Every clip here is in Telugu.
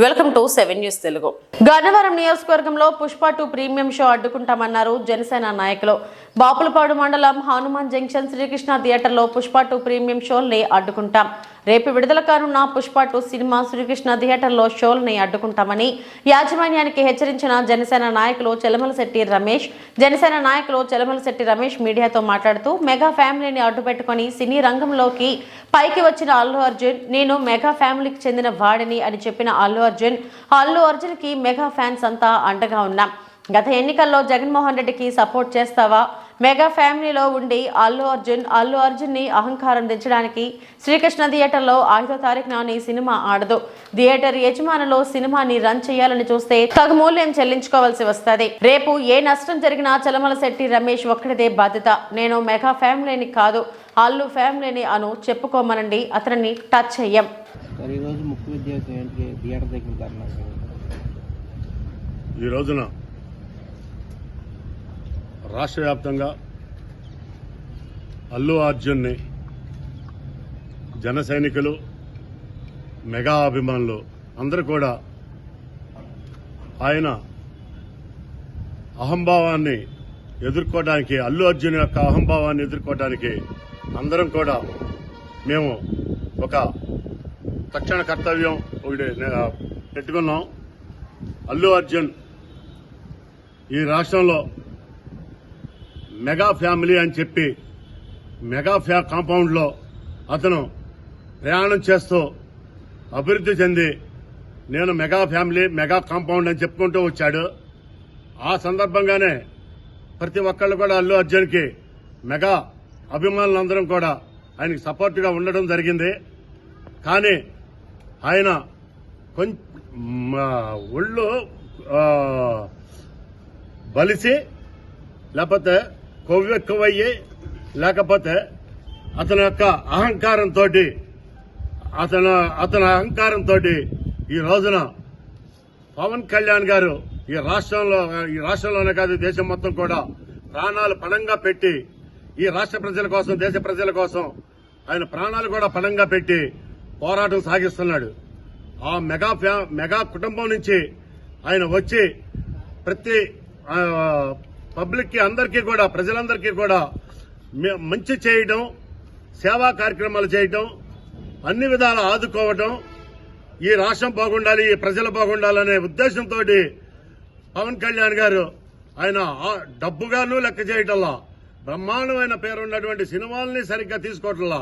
Welcome to seven news Telugu. Gannavaram నియోజకవర్గంలో పుష్ప టూ ప్రీమియం షో అడ్డుకుంటామన్నారు జనసేన నాయకులు. బాపులపాడు మండలం హనుమాన్ జంక్షన్ శ్రీకృష్ణ థియేటర్లో పుష్ప టూ ప్రీమియం షోల్ని అడ్డుకుంటాం. రేపు విడుదల కానున్న పుష్ప టూ సినిమా శ్రీకృష్ణ థియేటర్లో షోల్ని అడ్డుకుంటామని యాజమాన్యానికి హెచ్చరించిన జనసేన నాయకులు చెలమలశెట్టి రమేష్ జనసేన నాయకులు చెలమలశెట్టి రమేష్ మీడియాతో మాట్లాడుతూ మెగా ఫ్యామిలీని అడ్డుపెట్టుకుని సినీ రంగంలోకి పైకి వచ్చిన అల్లు అర్జున్ నేను మెగా ఫ్యామిలీకి చెందిన వాడిని అని చెప్పిన అల్లు అర్జున్ అల్లు అర్జున్కి మెగా ఫ్యాన్స్ అంతా అండగా ఉన్నాం. గత ఎన్నికల్లో జగన్మోహన్ రెడ్డికి సపోర్ట్ చేస్తావా? మెగా ఫ్యామిలీలో ఉండి అల్లు అర్జున్ అల్లు అర్జున్ని అహంకారం దించడానికి శ్రీకృష్ణ థియేటర్లో ఐదో తారీఖున నీ సినిమా ఆడదు. థియేటర్ యజమానులు సినిమాని రన్ చేయాలని చూస్తే తగు మూల్యం చెల్లించుకోవాల్సి వస్తుంది. రేపు ఏ నష్టం జరిగినా చలమల శెట్టి రమేష్ ఒక్కడిదే బాధ్యత. నేను మెగా ఫ్యామిలీని కాదు అల్లు ఫ్యామిలీని అను చెప్పుకోమనండి. అతనిని టచ్ చెయ్యం. మరి ఈరోజు రాష్ట్ర వ్యాప్తంగా అల్లు అర్జున్ని జన సైనికులు మెగా అభిమానులు అందరూ కూడా ఆయన అహంభావాన్ని ఎదుర్కోవడానికి అల్లు అర్జున్ యొక్క అహంభావాన్ని ఎదుర్కోవడానికి అందరం కూడా మేము ఒక తక్షణ కర్తవ్యం ఒకటి పెట్టుకున్నాం. అల్లు అర్జున్ ఈ రాష్ట్రంలో మెగా ఫ్యామిలీ అని చెప్పి మెగా ఫ్యా కాంపౌండ్లో అతను ప్రయాణం చేస్తూ అభివృద్ధి చెంది నేను మెగా ఫ్యామిలీ మెగా కాంపౌండ్ అని చెప్పుకుంటూ వచ్చాడు. ఆ సందర్భంగానే ప్రతి ఒక్కళ్ళు కూడా అల్లు అర్జున్కి మెగా అభిమానులందరం కూడా ఆయనకి సపోర్ట్గా ఉండడం జరిగింది. కానీ ఆయన కొంచెం ఒళ్ళు బలిసి లేకపోతే కొవ్వెక్కువయ్యి లేకపోతే అతని యొక్క అహంకారంతో అతను అతని అహంకారంతో ఈ రోజున పవన్ కళ్యాణ్ గారు ఈ రాష్ట్రంలో ఈ రాష్ట్రంలోనే కాదు దేశం మొత్తం కూడా ప్రాణాలు పణంగా పెట్టి ఈ రాష్ట్ర ప్రజల కోసం దేశ ప్రజల కోసం ఆయన ప్రాణాలు కూడా పణంగా పెట్టి పోరాటం సాగిస్తున్నాడు. ఆ మెగా ఫ్యా- మెగా కుటుంబం నుంచి ఆయన వచ్చి ప్రతి పబ్లిక్కి పబ్లిక్కి అందరికీ కూడా ప్రజలందరికీ కూడా మంచి చేయడం సేవా కార్యక్రమాలు చేయటం అన్ని విధాల ఆదుకోవటం ఈ రాష్ట్రం బాగుండాలి ఈ ప్రజలు బాగుండాలనే ఉద్దేశంతో పవన్ కళ్యాణ్ గారు ఆయన డబ్బుగాను లెక్క చేయటంలా బ్రహ్మాండమైన పేరున్నటువంటి సినిమాల్ని సరిగ్గా తీసుకోవటంలా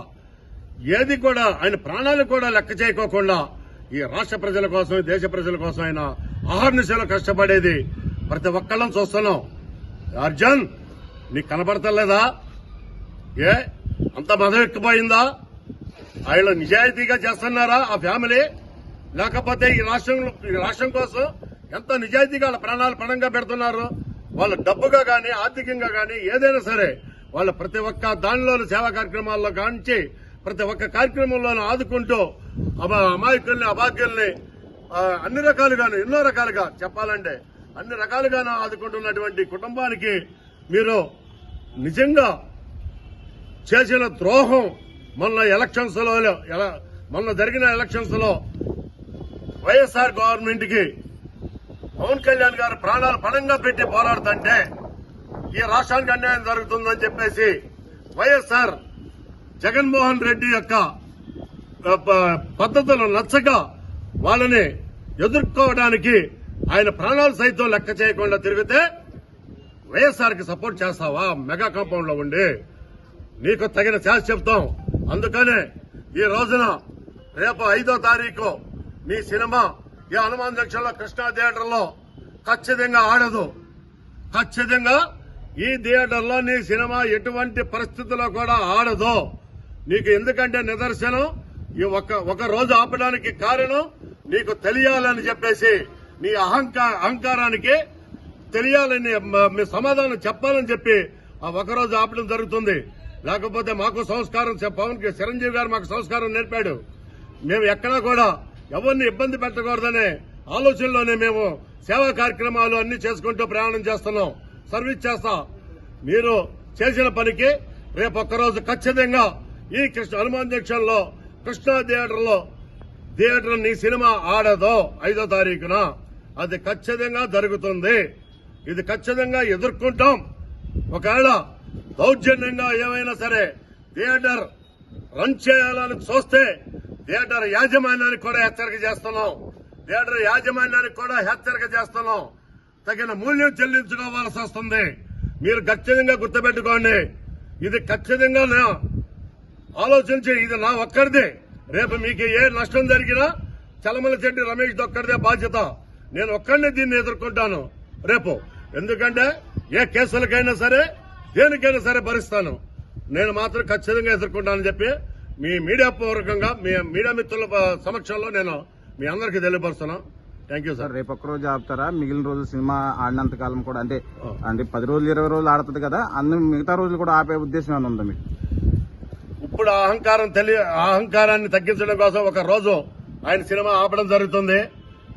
ఏది కూడా ఆయన ప్రాణాలు కూడా లెక్క చేయకోకుండా ఈ రాష్ట్ర ప్రజల కోసం దేశ ప్రజల కోసం ఆయన ఆహార్నిశలో కష్టపడేది ప్రతి ఒక్కళ్ళం చూస్తున్నాం. అర్జున్ నీకు కనబడతలేదా ఏ? అంత మదం ఎక్కిపోయిందా ఆయన నిజాయితీగా చేస్తున్నారా ఆ ఫ్యామిలీ? లేకపోతే ఈ రాష్ట్రంలో ఈ రాష్ట్రం కోసం ఎంత నిజాయితీగా వాళ్ళ ప్రాణాలు పణంగా పెడుతున్నారు? వాళ్ళ డబ్బుగా కానీ ఆర్థికంగా కానీ ఏదైనా సరే వాళ్ళ ప్రతి ఒక్క దానిలోని సేవా కార్యక్రమాల్లో కానించి ప్రతి ఒక్క కార్యక్రమంలోనూ ఆదుకుంటూ అమాయకుల్ని అభాగ్యుల్ని అన్ని రకాలుగాను ఎన్నో రకాలుగా చెప్పాలంటే అన్ని రకాలుగా ఆదుకుంటున్నటువంటి కుటుంబానికి మీరు నిజంగా చేసిన ద్రోహం మొన్న ఎలక్షన్స్లో ఎలా- మొన్న జరిగిన ఎలక్షన్స్లో వైఎస్ఆర్ గవర్నమెంట్కి పవన్ కళ్యాణ్ గారు ప్రాణాలు పణంగా పెట్టి పోరాడుతుంటే ఈ రాష్ట్రానికి అన్యాయం జరుగుతుందని చెప్పేసి వైఎస్ఆర్ జగన్మోహన్ రెడ్డి యొక్క ప- పద్ధతులు నచ్చక వాళ్ళని ఎదుర్కోవడానికి ఆయన ప్రాణాలు సైతం లెక్క చేయకుండా తిరిగితే వైఎస్ఆర్కి సపోర్ట్ చేస్తావా? మెగా కాంపౌండ్లో ఉండి. నీకు తగిన ఛాన్స్ చెప్తాం. అందుకనే ఈ రోజున రేపు ఐదో తారీఖు నీ సినిమా ఈ హనుమాన్ జంక్షన్లో కృష్ణా థియేటర్లో ఖచ్చితంగా ఆడదు. ఖచ్చితంగా ఈ థియేటర్లో నీ సినిమా ఎటువంటి పరిస్థితుల్లో కూడా ఆడదు. నీకు ఎందుకంటే నిదర్శనం? ఈ ఒక రోజు ఆపడానికి కారణం నీకు తెలియాలని చెప్పేసి నీ అహంకార అహంకారానికి తెలియాలని మీ సమాధానం చెప్పాలని చెప్పి ఆ రోజు ఆపడం జరుగుతుంది. లేకపోతే మాకు సంస్కారం పవన్ చిరంజీవి గారు మాకు సంస్కారం నేర్పాడు. మేము ఎక్కడా కూడా ఎవరిని ఇబ్బంది పెట్టకూడదనే ఆలోచనలోనే మేము సేవా కార్యక్రమాలు అన్ని చేసుకుంటూ ప్రయాణం చేస్తున్నాం. సర్వీస్ చేస్తా. మీరు చేసిన పనికి రేపు ఒక్కరోజు ఖచ్చితంగా ఈ కృష్ణ హనుమాన్ జంక్షన్లో కృష్ణా థియేటర్లో థియేటర్ నీ సినిమా ఆడదో ఐదో తారీఖున. అది ఖచ్చితంగా జరుగుతుంది. ఇది ఖచ్చితంగా ఎదుర్కొంటాం. ఒకవేళ దౌర్జన్యంగా ఏమైనా సరే థియేటర్ రన్ చేయాలని చూస్తే థియేటర్ యాజమాన్యానికి కూడా హెచ్చరిక చేస్తున్నాం. థియేటర్ యాజమాన్యానికి కూడా హెచ్చరిక చేస్తున్నాం. తగిన మూల్యం చెల్లించుకోవాల్సి వస్తుంది. మీరు ఖచ్చితంగా గుర్తుపెట్టుకోండి. ఇది ఖచ్చితంగా నా- ఆలోచించి ఇది నా ఒక్కడిదే రేపు మీకు ఏ నష్టం జరిగినా చలమల చెడ్డి రమేష్ ఒక్కడిదే బాధ్యత. నేను ఒక్కడినే దీన్ని ఎదుర్కొంటాను. రేపు. ఎందుకంటే ఏ కేసులకైనా సరే దేనికైనా సరే భరిస్తాను. నేను మాత్రం ఖచ్చితంగా ఎదుర్కొంటానని చెప్పి మీ మీడియా పూర్వకంగా మీ మీడియా మిత్రుల సమక్షంలో నేను మీ అందరికీ తెలియపరుస్తున్నాను థ్యాంక్ యూ సార్ రేపు ఒక్క రోజు ఆపుతారా? మిగిలిన రోజులు సినిమా ఆడినంత కాలం కూడా అంటే అంటే పది రోజులు ఇరవై రోజులు ఆడుతుంది కదా అన్ని మిగతా రోజులు కూడా ఆపే ఉద్దేశం ఏమైనా ఉందా మీకు? ఇప్పుడు అహంకారం తెలియ అహంకారాన్ని తగ్గించడం కోసం ఒక రోజు ఆయన సినిమా ఆపడం జరుగుతుంది.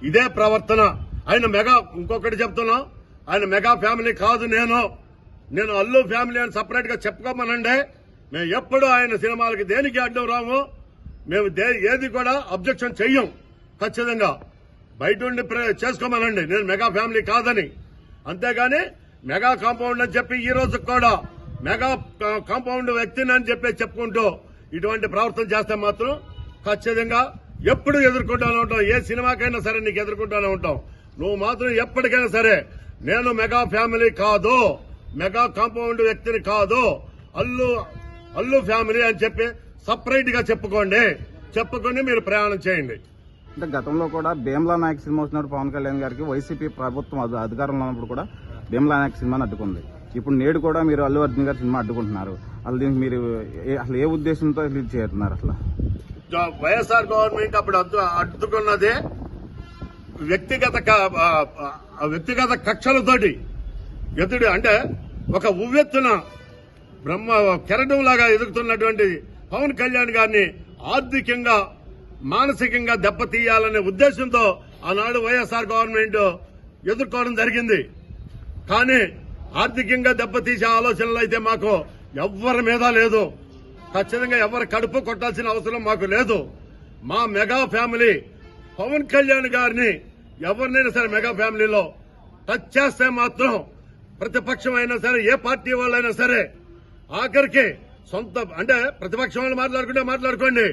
ఇదే ప్రవర్తన. ఆయన మెగా ఇంకొకటి చెప్తున్నా. ఆయన మెగా ఫ్యామిలీ కాదు నేను. నేను అల్లు ఫ్యామిలీ అని సపరేట్గా చెప్పుకోమనండి. మేము ఎప్పుడు ఆయన సినిమాలకి దేనికి అడ్డం రాము? మేము దే- ఏది కూడా అబ్జెక్షన్ చెయ్యం. ఖచ్చితంగా. బయట ఉండి చేసుకోమనండి. నేను మెగా ఫ్యామిలీ కాదని. అంతేగాని మెగా కాంపౌండ్ అని చెప్పి ఈ రోజు కూడా మెగా కాంపౌండ్ వ్యక్తిని అని చెప్పి చెప్పుకుంటూ ఇటువంటి ప్రవర్తన చేస్తే మాత్రం ఖచ్చితంగా ఎప్పుడు ఎదుర్కొంటానే ఉంటాం ఏ సినిమాకైనా సరే నీకు ఎదుర్కొంటానే ఉంటాం నువ్వు మాత్రం ఎప్పటికైనా సరే నేను మెగా ఫ్యామిలీ కాదు. మెగా కాంపౌండ్ వ్యక్తిని కాదు. అల్లు అల్లు ఫ్యామిలీ అని చెప్పి సపరేట్గా చెప్పుకోండి. చెప్పుకొని మీరు ప్రయాణం చేయండి. అంటే గతంలో కూడా భీమ్లా నాయక్ సినిమా వచ్చినప్పుడు పవన్ కళ్యాణ్ గారికి వైసీపీ ప్రభుత్వం అధికారంలో ఉన్నప్పుడు కూడా భీమ్లా నాయక్ సినిమాని అడ్డుకుంది. ఇప్పుడు నేడు కూడా మీరు అల్లు అర్జున్ గారి సినిమా అడ్డుకుంటున్నారు. అసలు దీనికి మీరు ఏ- అసలు ఏ ఉద్దేశంతో ఇది చేస్తున్నారు అసలు? వైఎస్ఆర్ గవర్నమెంట్ అప్పుడు అడ్డు అడ్డుకున్నదే వ్యక్తిగత క- వ్యక్తిగత కక్షలతోటి. ఎదుడు అంటే ఒక ఉవ్వెత్తున బ్రహ్మ కెరటం లాగా ఎదుగుతున్నటువంటి పవన్ కళ్యాణ్ గారిని ఆర్థికంగా మానసికంగా దెబ్బతీయాలనే ఉద్దేశంతో ఆనాడు వైఎస్ఆర్ గవర్నమెంట్ ఎదుర్కోవడం జరిగింది. కానీ ఆర్థికంగా దెబ్బతీసే ఆలోచనలు అయితే మాకు ఎవ్వరి మీద లేదు. ఖచ్చితంగా ఎవరు కడుపు కొట్టాల్సిన అవసరం మాకు లేదు. మా మెగా ఫ్యామిలీ పవన్ కళ్యాణ్ గారిని ఎవరినైనా సరే మెగా ఫ్యామిలీలో టచ్ చేస్తే మాత్రం ప్రతిపక్షం అయినా సరే ఏ పార్టీ వాళ్ళైనా సరే ఆఖరికి సొంత అంటే ప్రతిపక్షం వాళ్ళు మాట్లాడుకుంటే మాట్లాడుకోండి.